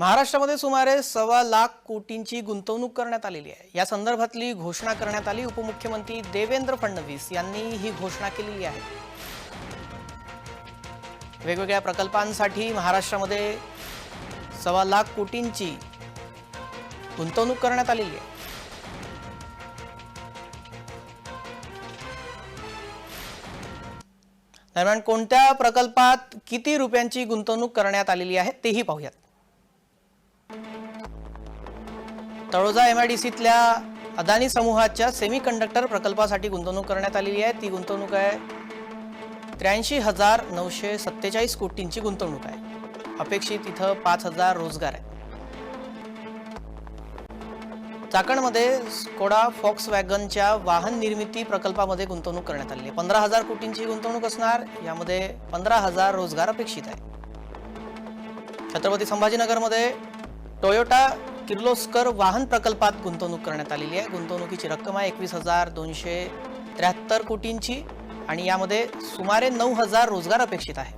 महाराष्ट्रामध्ये सुमारे सव्वा लाख कोटींची गुंतवणूक करण्यात आलेली आहे. या संदर्भातली घोषणा करण्यात आली. उपमुख्यमंत्री देवेंद्र फडणवीस यांनी ही घोषणा केलेली आहे. वेगवेगळ्या प्रकल्पांसाठी महाराष्ट्रामध्ये सव्वा लाख कोटींची गुंतवणूक करण्यात आलेली आहे. दरम्यान कोणत्या प्रकल्पात किती रुपयांची गुंतवणूक करण्यात आलेली आहे तेही पाहूयात. तळोजा एम आय डी सीतल्या अदानी समूहाच्या सेमीकंडक्टर प्रकल्पासाठी गुंतवणूक करण्यात आलेली आहे. ती गुंतवणूक आहे त्र्याऐंशी हजार नऊशे सत्तेचाळीस कोटींची गुंतवणूक आहे. अपेक्षित इथं पाच हजार रोजगार आहे चाकणमध्ये स्कोडा फॉक्स वॅगनच्या वाहन निर्मिती प्रकल्पामध्ये गुंतवणूक करण्यात आली आहे. पंधरा हजार कोटींची गुंतवणूक असणार. यामध्ये पंधरा हजार रोजगार अपेक्षित आहे. छत्रपती संभाजीनगरमध्ये टोयोटा किर्लोस्कर वाहन प्रकल्पात गुंतवणूक करण्यात आलेली आहे. गुंतवणुकीची रक्कम आहे एकवीस हजार दोनशे त्र्याहत्तर कोटींची आणि यामध्ये सुमारे नऊ हजार रोजगार अपेक्षित आहे.